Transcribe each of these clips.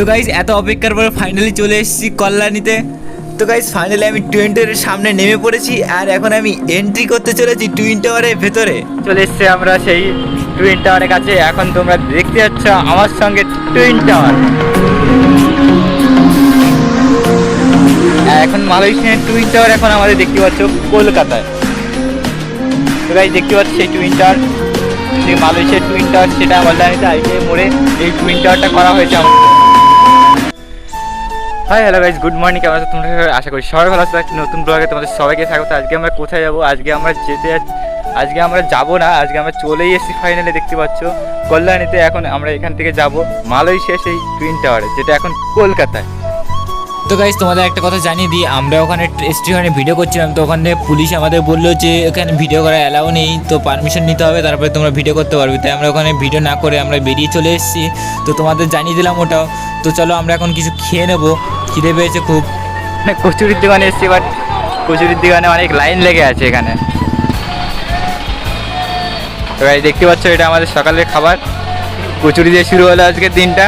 তো গাইজ এত অপেক্ষার পরে ফাইনালি চলে এসেছি কল্যাণীতে। তো গাইজ ফাইনালি আমি টুইন টাওয়ারের সামনে নেমে পড়েছি আর এখন আমি এন্ট্রি করতে চলেছি টুইন টাওয়ারের ভেতরে। চলে এসছে আমরা সেই টুইন টাওয়ারের কাছে। এখন তোমরা দেখতে যাচ্ছ আমার সঙ্গে টুইন টাওয়ার এখন মালয়েশিয়ার টুইন টাওয়ার এখন আমাদের দেখতে পাচ্ছ কলকাতায়। তো গাইজ দেখতে পাচ্ছ সেই টুইন টাওয়ার যে মালয়েশিয়ার টুইন টাওয়ার সেটা কল্যাণীতে আইটিআই মোড়ে এই টুইন টাওয়ারটা করা হয়েছে আমার hi hello guys good morning কেমন আছো তোমরা? আশা করি সবাই ভালো আছো। একটি নতুন ব্লগে তোমাদের সবাইকে স্বাগত। আজকে আমরা কোথায় যাব? আজকে আমরা যেতে আজকে আমরা যাব না, আজকে আমরা চলেই এসেছি ফাইনালে দেখতে পাচ্ছ। কল্যাণীতে এখন আমরা এখান থেকে যাব মালয়েশিয়া সেই টুইন টাওয়ারে যেটা এখন কলকাতায়। তো গাইজ তোমাদের একটা কথা জানিয়ে দিই, আমরা ওখানে স্টেশনে ভিডিও করছিলাম, তো ওখানে পুলিশ আমাদের বলল যে, এখানে ভিডিও করা অ্যালাউ নেই, তো পারমিশন নিতে হবে, তারপরে তোমরা ভিডিও করতে পারবে। তাই আমরা ওখানে ভিডিও না করে আমরা বেরিয়ে চলে এসেছি। তো তোমাদের জানিয়ে দিলাম ওটাও তো চলো আমরা এখন কিছু খেয়ে নেব। খিদে পেয়েছে খুব। মানে কচুরির দোকানে এসেছি বাট কচুরির দোকানে অনেক লাইন লেগে আছে এখানে। তো দেখতে পাচ্ছ, এটা আমাদের সকালের খাবার। কচুরি দিয়ে শুরু হলো আজকের দিনটা।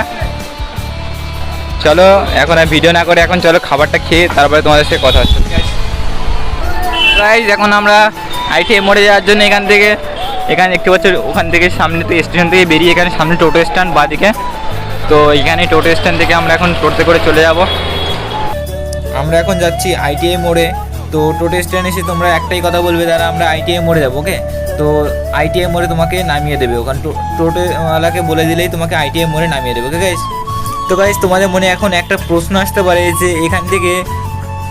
চলো, এখন আর ভিডিও না করে এখন চলো খাবারটা খেয়ে তারপরে তোমাদের সাথে কথা হচ্ছে। এখন আমরা আইটিএ মোড়ে যাওয়ার জন্য এখান থেকে, এখানে দেখতে পাচ্ছ ওখান থেকে সামনে থেকে স্টেশন থেকে বেরিয়ে এখানে সামনে টোটো স্ট্যান্ড বাদিকে। তো এখানে টোটো স্ট্যান্ড থেকে আমরা এখন টোটোতে করে চলে যাব। আমরা এখন যাচ্ছি আইটিআই মোড়ে তো টোটো স্ট্যান্ড এসে তোমরা একটাই কথা বলবে তারা আমরা আইটিআই মোড়ে যাব ওকে তো আইটিআই মোড়ে তোমাকে নামিয়ে দেবে। ওখানে টোটোওয়ালাকে বলে দিলেই তোমাকে আইটিআই মোড়ে নামিয়ে দেবে ওকে গাইস তো গাইস তোমাদের মনে এখন একটা প্রশ্ন আসতে পারে যে এখান থেকে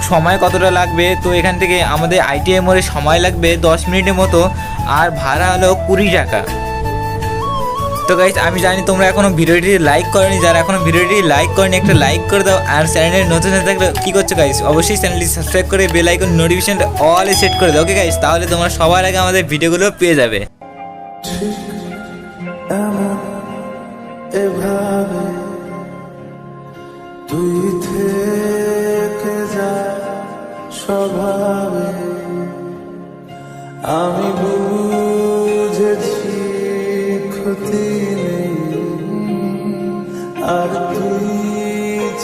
সময় কতটা লাগবে? তো এখান থেকে আমাদের আইটিআই মোড়ে সময় লাগবে দশ মিনিটের মতো, আর ভাড়া হলো কুড়ি টাকা। তো গাইজ আমি জানি তোমরা এখনও ভিডিওটি লাইক করনি। যারা এখনও ভিডিওটি লাইক করনি, একটা লাইক করে দাও। আর চ্যানেলে নতুন থাকলে কি করছ গাইজ অবশ্যই চ্যানেলটি সাবস্ক্রাইব করে বেল আইকন নোটিফিকেশনটা অল সেট করে দাও ওকে গাইজ তাহলে তোমরা সবার আগে আমাদের ভিডিওগুলো পেয়ে যাবে। এভাবে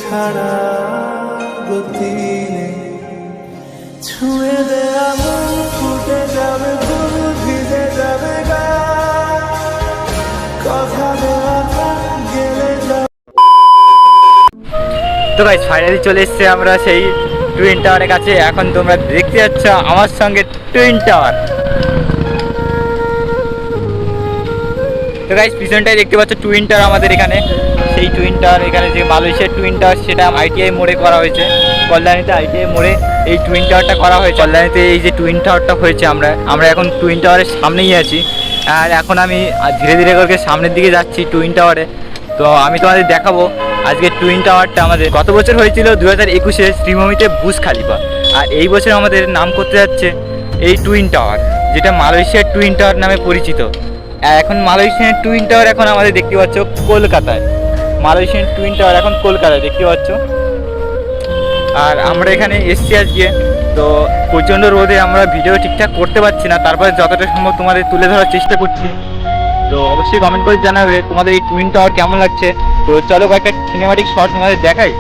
ছাড়া গতি নেই। ছুঁয়ে দে আগুন, ফুটে যাবে ফুল ভিজে যাবে কথা দেওয়া তো গাইজ ফাইনালি চলে এসেছি আমরা সেই টুইন টাওয়ারের কাছে। এখন তোমরা দেখতে যাচ্ছ আমার সঙ্গে টুইন টাওয়ার তো গাইজ পিছনটাই দেখতে পাচ্ছ টুইন টাওয়ার আমাদের এখানে। সেই টুইন টাওয়ার এখানে যে মালয়েশিয়ার টুইন টাওয়ার সেটা আইটিআই মোড়ে করা হয়েছে। কল্যাণীতে আইটিআই মোড়ে এই টুইন টাওয়ারটা করা হয়েছে। কল্যাণীতে এই যে টুইন টাওয়ারটা হয়েছে আমরা আমরা এখন টুইন টাওয়ারের সামনেই আছি। আর এখন আমি ধীরে ধীরে করে সামনের দিকে যাচ্ছি টুইন টাওয়ারে তো আমি তোমাদের দেখাবো আজকে টুইন টাওয়ারটা আমাদের গত বছর হয়েছিল দু হাজার একুশে শ্রীভূমিতে বুজ খালিফা। আর এই বছর আমাদের নাম করতে যাচ্ছে এই টুইন টাওয়ার যেটা মালয়েশিয়ার টুইন টাওয়ার নামে পরিচিত। এখন মালয়েশিয়ার টুইন টাওয়ার এখন আমাদের দেখতে পাচ্ছ কলকাতায়। মালয়েশিয়ান টুইন টাওয়ার এখন কলকাতায়, দেখতে পাচ্ছ। আর আমরা এখানে এসছি আজকে। তো প্রচণ্ড রোদে আমরা ভিডিও ঠিকঠাক করতে পারছি না, তারপরে যতটা সম্ভব তোমাদের তুলে ধরার চেষ্টা করছি। তো অবশ্যই কমেন্ট করে জানাবে তোমাদের এই টুইন টাওয়ার কেমন লাগছে। তো চলো কয়েকটা সিনেমাটিক শট তোমাদের দেখাই।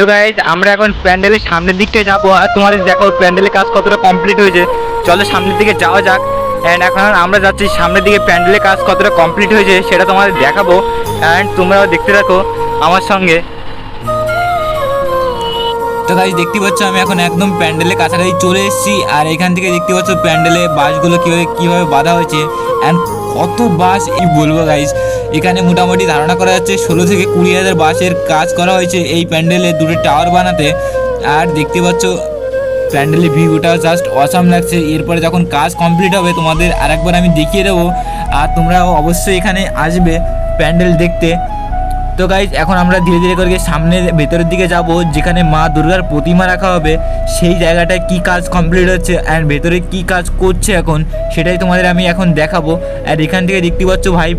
তো গাইজ আমরা এখন প্যান্ডেলের সামনের দিকটায় যাব আর তোমাদের দেখো প্যান্ডেলের কাজ কতটা কমপ্লিট হয়েছে। চলো সামনের দিকে যাওয়া যাক। অ্যান্ড এখন আমরা যাচ্ছি সামনের দিকে প্যান্ডেলের কাজ কতটা কমপ্লিট হয়েছে সেটা তোমাদের দেখাবো। অ্যান্ড তোমরাও দেখতে থাকো আমার সঙ্গে। তো গাইজ দেখতে পাচ্ছ আমি এখন একদম প্যান্ডেলের কাছাকাছি চলে এসেছি। আর এখান থেকে দেখতে পাচ্ছ প্যান্ডেলে বাসগুলো কীভাবে কীভাবে বাঁধা হয়েছে। অ্যান্ড কত বাস এই বলব গাইজ এখানে মোটামুটি ধারণা করা যাচ্ছে ষোলো থেকে কুড়ি হাজার বাসের কাজ করা হয়েছে এই প্যান্ডেলে দুটো টাওয়ার বানাতে। আর দেখতে পাচ্ছ, প্যান্ডেলের ভিউটা জাস্ট অসাম লাগছে। এরপরে যখন কাজ কমপ্লিট হবে, তোমাদের আরেকবার আমি দেখিয়ে দেবো। আর তোমরা অবশ্যই এখানে আসবে প্যান্ডেল দেখতে। তো গাইজ এখন আমরা ধীরে ধীরে করে সামনে ভেতরের দিকে যাব, যেখানে মা দুর্গার প্রতিমা রাখা হবে। সেই জায়গাটায় কি কাজ কমপ্লিট হচ্ছে অ্যান্ড ভেতরে কি কাজ করছে এখন, সেটাই তোমাদের আমি এখন দেখাবো। আর এখান থেকে দেখতে পাচ্ছ ভাই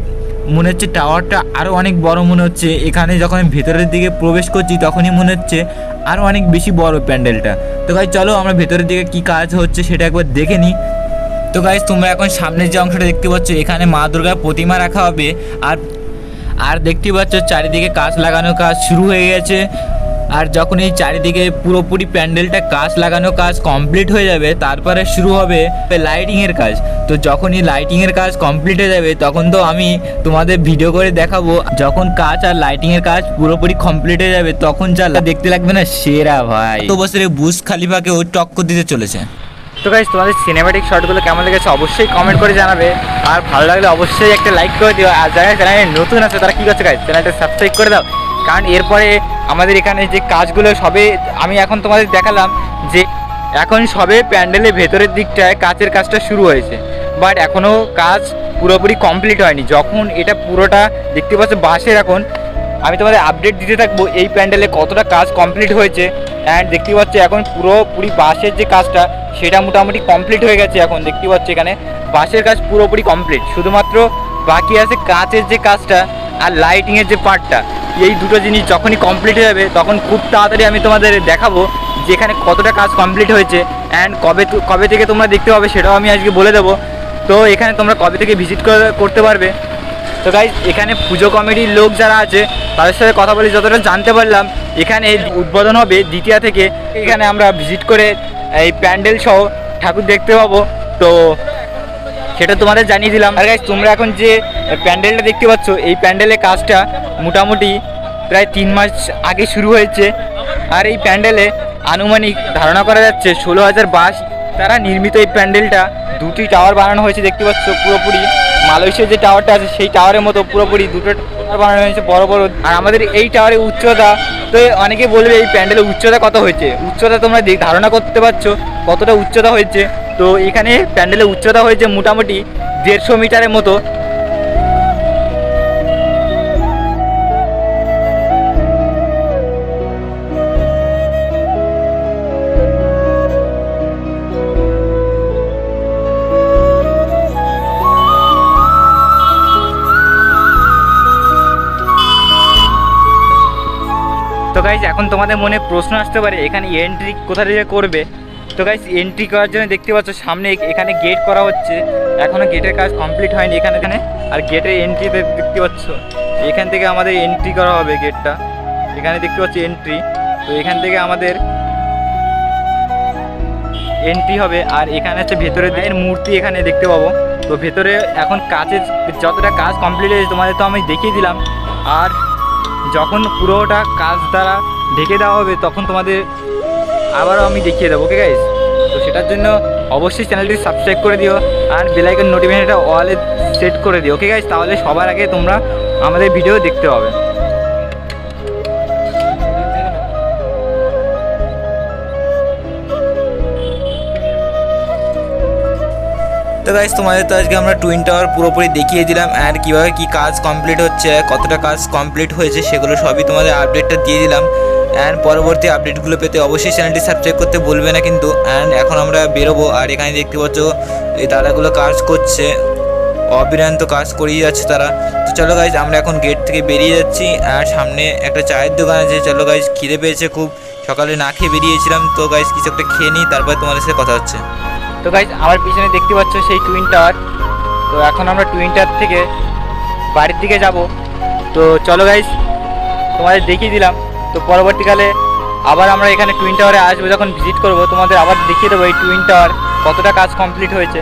মনে হচ্ছে টাওয়ারটা আরও অনেক বড় মনে হচ্ছে। এখানে যখন ভেতরের দিকে প্রবেশ করছি, তখনই মনে হচ্ছে আরও অনেক বেশি বড় প্যান্ডেলটা। তো গাইজ চলো আমরা ভেতরের দিকে কি কাজ হচ্ছে সেটা একবার দেখে নিই। তো গাইজ তোমরা এখন সামনের যে অংশটা দেখতে পাচ্ছ, এখানে মা দুর্গার প্রতিমা রাখা হবে। আর আর দেখতে পাচ্ছ, চারিদিকে কাজ লাগানো কাজ শুরু হয়ে গেছে। আর যখন এই চারিদিকে পুরোপুরি প্যান্ডেলটা কাজ লাগানো কাজ কমপ্লিট হয়ে যাবে, তারপরে শুরু হবে লাইটিংয়ের কাজ। তো যখন এই লাইটিংয়ের কাজ কমপ্লিট হয়ে যাবে, তখন তো আমি তোমাদের ভিডিও করে দেখাবো। যখন কাজ আর লাইটিংয়ের কাজ পুরোপুরি কমপ্লিট হয়ে যাবে, তখন যা দেখতে লাগবে না, সেরা ভাই। তো বছরে বুস খালিফাকেও টক্কর দিতে চলেছে। তো গাইজ তোমাদের সিনেমাটিক শটগুলো কেমন লেগেছে অবশ্যই কমেন্ট করে জানাবে। আর ভালো লাগলে অবশ্যই একটা লাইক করে দিও। আর যারা চ্যানেলে নতুন আছে, তারা কী করছে গাইজ চ্যানেলটা সাবস্ক্রাইব করে দাও। কারণ এরপরে আমাদের এখানে যে কাজগুলো সবে আমি এখন তোমাদের দেখালাম যে এখন সবে প্যান্ডেলের ভেতরের দিকটায় কাচের কাজটা শুরু হয়েছে। বাট এখনও কাজ পুরোপুরি কমপ্লিট হয়নি। যখন এটা পুরোটা দেখতে পাচ্ছ বাসের এখন, আমি তোমাদের আপডেট দিতে থাকব এই প্যান্ডেলে কতটা কাজ কমপ্লিট হয়েছে। অ্যান্ড দেখতে পাচ্ছ এখন পুরোপুরি বাসের যে কাজটা, সেটা মোটামুটি কমপ্লিট হয়ে গেছে এখন। দেখতে পাচ্ছ এখানে বাসের কাজ পুরোপুরি কমপ্লিট। শুধুমাত্র বাকি আছে কাঁচের যে কাজটা আর লাইটিংয়ের যে পার্টটা এই দুটো জিনিস যখনই কমপ্লিট হয়ে যাবে, তখন খুব তাড়াতাড়ি আমি তোমাদের দেখাবো যে এখানে কতটা কাজ কমপ্লিট হয়েছে অ্যান্ড কবে কবে থেকে তোমরা দেখতে পাবে সেটাও আমি আজকে বলে দেবো। তো এখানে তোমরা কবে থেকে ভিজিট করতে পারবে। তো গাইজ এখানে পুজো কমিটির লোক যারা আছে, তাদের সাথে কথা বলে যতটা জানতে পারলাম, এখানে উদ্বোধন হবে দ্বিতীয়া থেকে। এখানে আমরা ভিজিট করে এই প্যান্ডেল সহ ঠাকুর দেখতে পাবো। তো সেটা তোমাদের জানিয়ে দিলাম। আর গাইজ তোমরা এখন যে প্যান্ডেলটা দেখতে পাচ্ছ, এই প্যান্ডেলের কাজটা মোটামুটি প্রায় তিন মাস আগে শুরু হয়েছে। আর এই প্যান্ডেলে আনুমানিক ধারণা করা যাচ্ছে ষোলো হাজার বাস তারা নির্মিত এই প্যান্ডেলটা। দুটি টাওয়ার বানানো হয়েছে, দেখতে পাচ্ছ পুরোপুরি। মালয়েশিয়ার যে টাওয়ারটা আছে, সেই টাওয়ারের মতো পুরোপুরি দুটো টাওয়ার বানানো হয়েছে, বড় বড়। আর আমাদের এই টাওয়ারের উচ্চতা, তো অনেকে বলবে এই প্যান্ডেলের উচ্চতা কত হয়েছে? উচ্চতা তোমরা ধারণা করতে পারছ কতটা উচ্চতা হয়েছে। তো এখানে প্যান্ডেলের উচ্চতা হয়েছে মোটামুটি দেড়শো মিটারের মতো। গাইজ এখন তোমাদের মনে প্রশ্ন আসতে পারে, এখানে এন্ট্রি কোথা থেকে করবে? তো গাইজ এন্ট্রি করার জন্য দেখতে পাচ্ছ, সামনে এখানে গেট করা হচ্ছে। এখনও গেটের কাজ কমপ্লিট হয়নি এখানে এখানে। আর গেটের এন্ট্রিতে দেখতে পাচ্ছ, এখান থেকে আমাদের এন্ট্রি করা হবে গেটটা এখানে দেখতে পাচ্ছ এন্ট্রি তো এখান থেকে আমাদের এন্ট্রি হবে, আর এখানে হচ্ছে ভেতরে এর মূর্তি এখানে দেখতে পাবো। তো ভেতরে এখন কাজের যতটা কাজ কমপ্লিট হয়েছে তোমাদের তো আমি দেখিয়ে দিলাম। আর যখন পুরোটা কাজ দ্বারা ঢেকে দেওয়া হবে, তখন তোমাদের আবারও আমি দেখিয়ে দেবো ওকে গাইজ তো সেটার জন্য অবশ্যই চ্যানেলটি সাবস্ক্রাইব করে দিও আর বেলাইকন নোটিফিকেশনটা অলে সেট করে দিও ওকে গাইজ তাহলে সবার আগে তোমরা আমাদের ভিডিও দেখতে পাবে। তো গাইজ তোমাদের তো আজকে আমরা টুইন টাওয়ার পুরোপুরি দেখিয়ে দিলাম অ্যান্ড কীভাবে কী কাজ কমপ্লিট হচ্ছে, কতটা কাজ কমপ্লিট হয়েছে সেগুলো সবই তোমাদের আপডেটটা দিয়ে দিলাম। অ্যান্ড পরবর্তী আপডেটগুলো পেতে অবশ্যই চ্যানেলটি সাবস্ক্রাইব করতে বলবে না কিন্তু অ্যান্ড এখন আমরা বেরোবো। আর এখানে দেখতে পাচ্ছ, এই দাদাগুলো কাজ করছে। অবিরান্ত কাজ করিয়ে যাচ্ছে তারা। তো চলো গাইজ আমরা এখন গেট থেকে বেরিয়ে যাচ্ছি। আর সামনে একটা চায়ের দোকান আছে। চলো গাইজ খিদে পেয়েছে খুব। সকালে না খেয়ে বেরিয়েছিলাম। তো গাইজ কিছু একটা খেয়ে নিই, তারপর তোমাদের সাথে কথা হচ্ছে। তো গাইজ আমার পিছনে দেখতে পাচ্ছ সেই টুইন টাওয়ার তো এখন আমরা টুইন টাওয়ার থেকে বাড়ির দিকে যাব। তো চলো গাইজ তোমাদের দেখিয়ে দিলাম। তো পরবর্তীকালে আবার আমরা এখানে টুইন টাওয়ারে আসব। যখন ভিজিট করব, তোমাদের আবার দেখিয়ে দেবো এই টুইন টাওয়ার কতটা কাজ কমপ্লিট হয়েছে।